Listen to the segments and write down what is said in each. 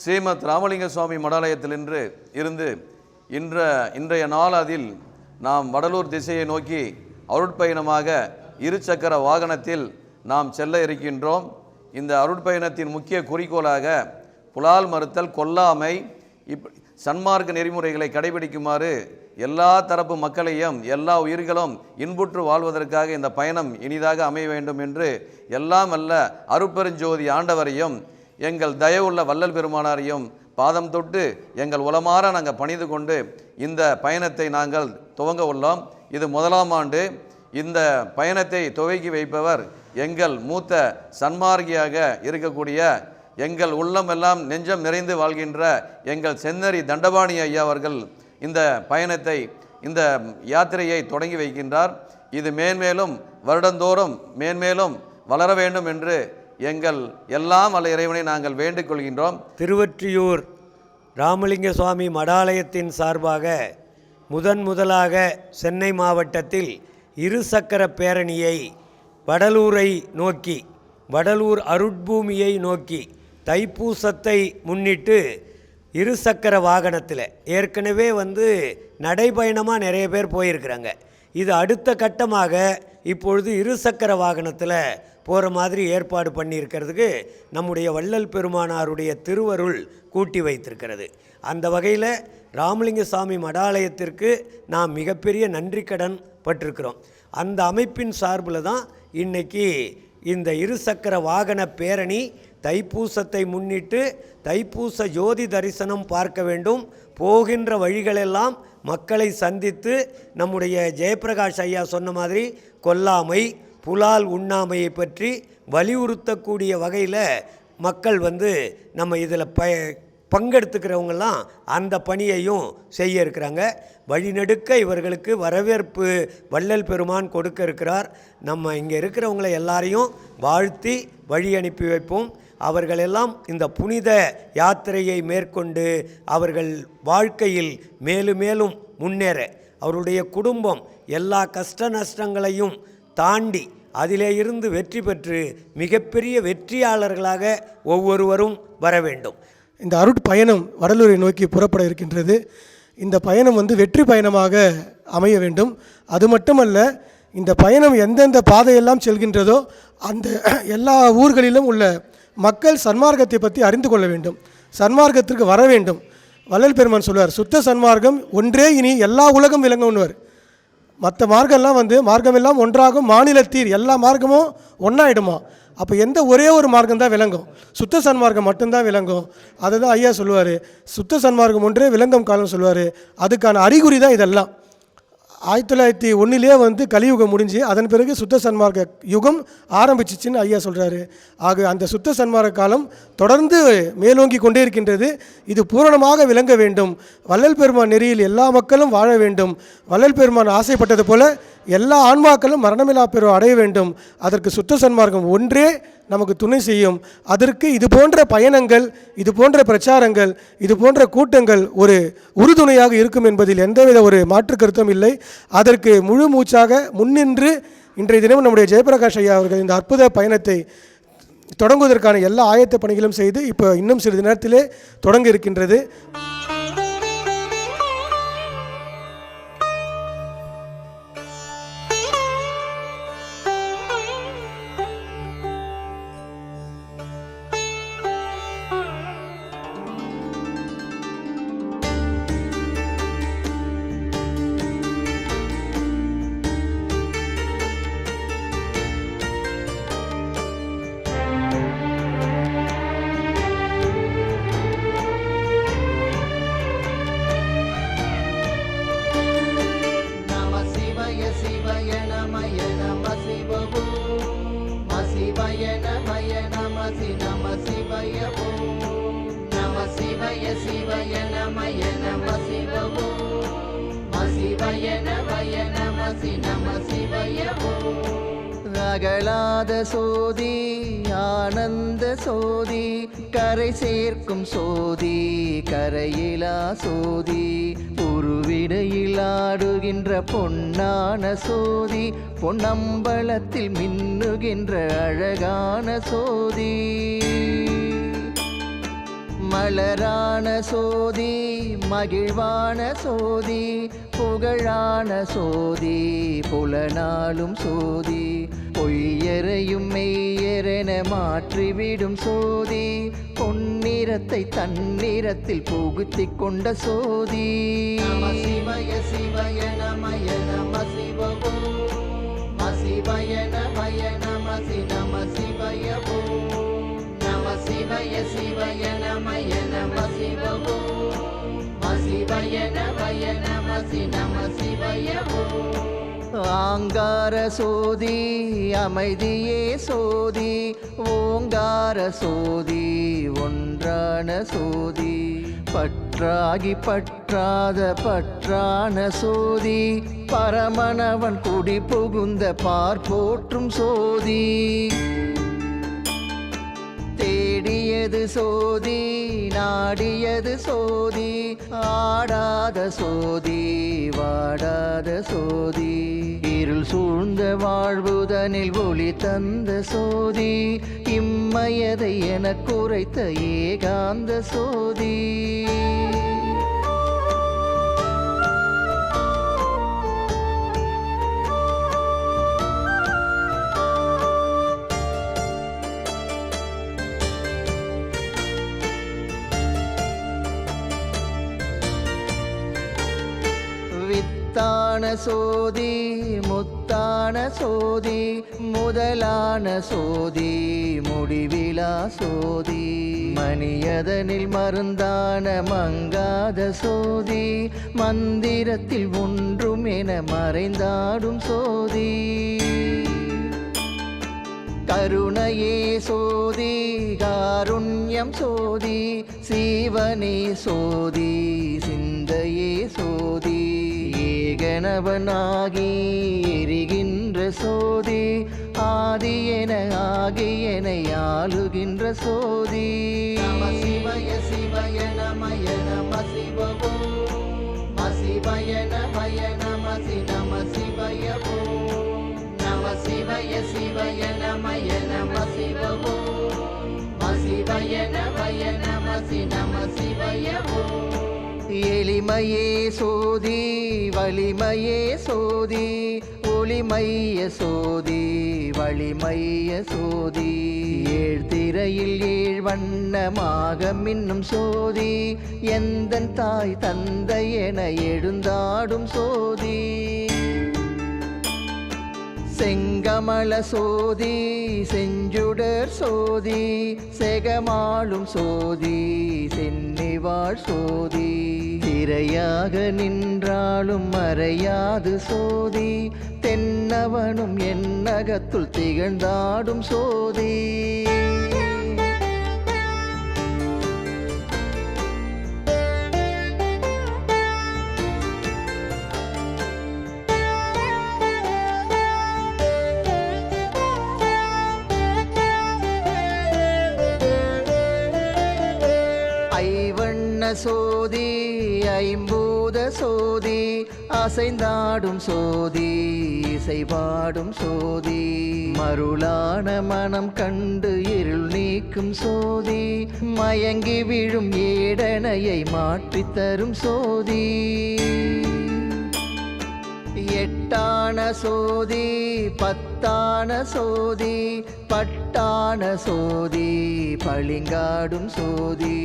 ஸ்ரீமத் ராமலிங்க சுவாமி மடாலயத்திலின்று இருந்து இன்ற இன்றைய நாளதில் நாம் வடலூர் திசையை நோக்கி அருட்பயணமாக இருசக்கர வாகனத்தில் நாம் செல்ல இருக்கின்றோம். இந்த அருட்பயணத்தின் முக்கிய குறிக்கோளாக புலால் மறுத்தல் கொல்லாமை இப் சன்மார்க்க நெறிமுறைகளை கடைபிடிக்குமாறு எல்லா தரப்பு மக்களையும் எல்லா உயிர்களும் இன்புற்று வாழ்வதற்காக இந்த பயணம் இனிதாக அமைய வேண்டும் என்று எல்லாம் அல்ல அருப்பெருஞ்சோதி ஆண்டவரையும் எங்கள் தயவுள்ள வள்ளல் பெருமானாரையும் பாதம் தொட்டு எங்கள் உலமாற நாங்கள் பணிந்து கொண்டு இந்த பயணத்தை நாங்கள் துவங்க உள்ளோம். இது முதலாம் ஆண்டு. இந்த பயணத்தை துவக்கி வைப்பவர் எங்கள் மூத்த சன்மார்கியாக இருக்கக்கூடிய எங்கள் உள்ளம் எல்லாம் நெஞ்சம் நிறைந்து வாழ்கின்ற எங்கள் சென்னரி தண்டபாணி ஐயா அவர்கள் இந்த பயணத்தை இந்த யாத்திரையை தொடங்கி வைக்கின்றார். இது மேன்மேலும் வருடந்தோறும் மேன்மேலும் வளர வேண்டும் என்று எங்கள் எல்லாம் வல்ல இறைவனை நாங்கள் வேண்டிக் கொள்கின்றோம் திருவற்றியூர் ராமலிங்க சுவாமி மடாலயத்தின் சார்பாக முதன் முதலாக சென்னை மாவட்டத்தில் இருசக்கர பேரணியை வடலூரை நோக்கி வடலூர் அருட்பூமியை நோக்கி தைப்பூசத்தை முன்னிட்டு இருசக்கர வாகனத்தில். ஏற்கனவே வந்து நடைபயணமாக நிறைய பேர் போயிருக்கிறாங்க. இது அடுத்த கட்டமாக இப்பொழுது இருசக்கர வாகனத்தில் போகிற மாதிரி ஏற்பாடு பண்ணியிருக்கிறதுக்கு நம்முடைய வள்ளல் பெருமானாருடைய திருவருள் கூட்டி வைத்திருக்கிறது. அந்த வகையில் ராமலிங்க சாமி மடாலயத்திற்கு நாம் மிகப்பெரிய நன்றி கடன் பட்டிருக்கிறோம். அந்த அமைப்பின் சார்பில் தான் இன்னைக்கு இந்த இருசக்கர வாகன பேரணி தைப்பூசத்தை முன்னிட்டு தைப்பூச ஜோதி தரிசனம் பார்க்க வேண்டும். போகின்ற வழிகளெல்லாம் மக்களை சந்தித்து நம்முடைய ஜெயப்பிரகாஷ் ஐயா சொன்ன மாதிரி கொல்லாமை புலால் உண்ணாமையை பற்றி வலியுறுத்தக்கூடிய வகையில் மக்கள் வந்து நம்ம இதில் ப பங்கெடுத்துக்கிறவங்கெல்லாம் அந்த பணியையும் செய்ய இருக்கிறாங்க. வழிநெடுக்க இவர்களுக்கு வரவேற்பு வள்ளல் பெருமான் கொடுக்க இருக்கிறார். நம்ம இங்கே இருக்கிறவங்களை எல்லாரையும் வாழ்த்தி வழி அனுப்பி வைப்போம். அவர்களெல்லாம் இந்த புனித யாத்திரையை மேற்கொண்டு அவர்கள் வாழ்க்கையில் மேலும் மேலும் முன்னேற. அவருடைய குடும்பம் எல்லா கஷ்ட நஷ்டங்களையும் தாண்டி அதிலே இருந்து வெற்றி பெற்று மிகப்பெரிய வெற்றியாளர்களாக ஒவ்வொருவரும் வர வேண்டும். இந்த அருட்பயணம் வடலூரை நோக்கி புறப்பட இருக்கின்றது. இந்த பயணம் வந்து வெற்றி பயணமாக அமைய வேண்டும். அது மட்டுமல்ல இந்த பயணம் எந்தெந்த பாதையெல்லாம் செல்கின்றதோ அந்த எல்லா ஊர்களிலும் உள்ள மக்கள் சன்மார்க்கத்தை பற்றி அறிந்து கொள்ள வேண்டும். சன்மார்க்கத்திற்கு வர வேண்டும். வள்ளல் பெருமான் சொல்வார் சுத்த சன்மார்க்கம் ஒன்றே இனி எல்லா உலகம் விளங்கும்னுவார். மற்ற மார்க்கம்லாம் வந்து மார்க்கமெல்லாம் ஒன்றாகும் மாநிலத்தீர் எல்லா மார்க்கமும் ஒன்றாயிடுமா அப்போ எந்த ஒரே ஒரு மார்க்கம் தான் விளங்கும். சுத்த சன்மார்க்கம் மட்டும்தான் விளங்கும். அதை தான் ஐயா சொல்லுவார் சுத்த சன்மார்க்கம் ஒன்றே விளங்கும் காலம் சொல்லுவார். அதுக்கான அறிகுறி தான் இதெல்லாம். ஆயிரத்தி தொள்ளாயிரத்தி ஒன்றிலே வந்து கலியுகம் முடிஞ்சு அதன் பிறகு சுத்த சன்மார்க்க யுகம் ஆரம்பிச்சிச்சுன்னு ஐயா சொல்கிறாரு ஆக அந்த சுத்த சன்மார்க்க காலம் தொடர்ந்து மேலோங்கி கொண்டே இருக்கின்றது. இது பூரணமாக விளங்க வேண்டும். வள்ளல் பெருமான் நெறியில் எல்லா மக்களும் வாழ வேண்டும். வள்ளல் பெருமான் ஆசைப்பட்டது போல எல்லா ஆன்மாக்களும் மரணமில்லா பெறும் அடைய வேண்டும். அதற்கு சுத்த சன்மார்க்கம் ஒன்றே நமக்கு துணை செய்யும். அதற்கு இது போன்ற பயணங்கள் இது போன்ற பிரச்சாரங்கள் இது போன்ற கூட்டங்கள் ஒரு உறுதுணையாக இருக்கும் என்பதில் எந்தவித ஒரு மாற்று கருத்தும் இல்லை. அதற்கு முழு மூச்சாக முன்னின்று இன்றைய தினம் நம்முடைய ஜெயபிரகாஷ் ஐயா அவர்கள் இந்த அற்புத பயணத்தை தொடங்குவதற்கான எல்லா ஆயத்த பணிகளும் செய்து இப்போ இன்னும் சிறிது நேரத்திலே தொடங்க இருக்கின்றது. சிவய நமய நம சி நம சிவய பூ நம சிவய சிவய நமய நம சிவபூ ம சிவய நமய நம சி நம சிவய பூ அகலாத சோதி ஆனந்த சோதி கரை சேர்க்கும் சோதி கரையிலா சோதி நாடுகின்ற பொன்னான சோதி பொன்னம்பலத்தில் மின்னுகின்ற அழகான சோதி. மலரான சோதி மகிழ்வான சோதி புகழான சோதி புலனாலும் சோதி பொய்யரையும் மெய்யரென மாற்றிவிடும் சோதி பொன்னிறத்தை தன்னிறத்தில் புகுத்திக் கொண்ட சோதி. சிவய சிவய நமய நம சிவபோ சிவய நமய நம சி நம சிவய நம சிவய சிவய நமய நம சிவபோ சிவய நமய நம சி நம சிவய ஆங்கார சோதி அமைதியே சோதி ஓங்கார சோதி பற்றான சோதி பற்றாகி பற்றாத பற்றான சோதி பரமனவன் குடி புகுந்த பார்ப்போற்றும் சோதி. தேடியது சோதி நாடியது சோதி ஆடாத சோதி வாடாத சோதி. இருள் சூழ்ந்த வாழ்வுதனில் ஒளி தந்த சோதி இம் இம்மயதை என குறைத்த ஏகாந்த சோதி. வித்தான சோதி முத்தான சோதி முதலான சோதி முடிவிலா சோதி. மணியதனில் மருந்தான மங்காத சோதி மந்திரத்தில் ஒன்றும் என மறைந்தாடும் சோதி. கருணையே சோதி காருண்யம் சோதி சீவனே சோதி சிந்தையே சோதி. ஏகனவனாகி எரிகின்ற சோதி ஆதி என ஆகி என ஆளுகின்ற சோதி. சிவய சிவய நமய நம சிவபோ சிவய நமய நம சி நம சிவய நம சிவய சிவய நமய நம சிவபோ சிவய நமய நம சி நம சிவய எளிமையே சோதி வலிமையே சோதி ஒளிமைய சோதி வலிமைய சோதி. ஏழ் திரையில் ஏழ் வண்ணமாக மின்னும் சோதி எந்தன் தாய் தந்தை என எழுந்தாடும் சோதி. செங்கமல சோதி செஞ்சுடர் சோதி செகமாளும் சோதி சென்னிவாழ் சோதி. திரையாக நின்றாலும் மறையாது சோதி தென்னவனும் என்னகத்துள் திகழ்ந்தாடும் சோதி. சோதி ஐம்பூத சோதி அசைந்தாடும் சோதி இசைவாடும் சோதி மருளான மனம் கண்டு இருள் நீக்கும் சோதி மயங்கி விழும் ஏடனையை மாற்றித் தரும் சோதி. எட்டான சோதி பத்தான சோதி பட்டான சோதி பளிங்காடும் சோதி.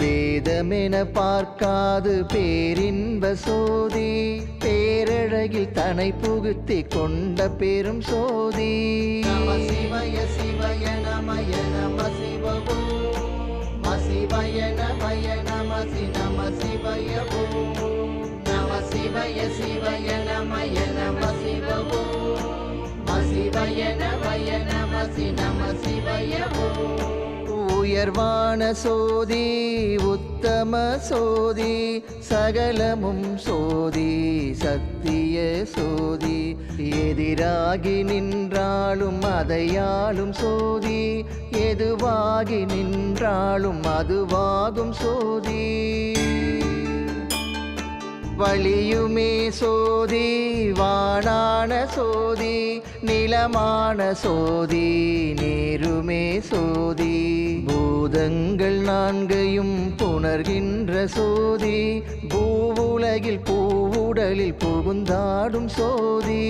வேதமென பார்க்காது பேரின்ப சோதி பேரழகில் தனை புகுத்தி கொண்ட பெரும் சோதி. சிவய சிவய நமய நம சிவபோ சிவய நமய நம சி நம சிவய நம சிவய சிவய நமய நம சிவபோ. நமய நம நம சிவய உயர்வான சோதி உத்தம சோதி சகலமும் சோதி சத்திய சோதி. எதிராகி நின்றாலும் அதையாளும் சோதி எதுவாகி நின்றாலும் அதுவாகும் சோதி. வழியுமே சோதி வானான சோதி நிலமான சோதி நேருமே சோதி. பூதங்கள் நான்கையும் புணர்கின்ற சோதி. பூவுலகில் பூவுடலில் புகுந்தாடும் சோதி.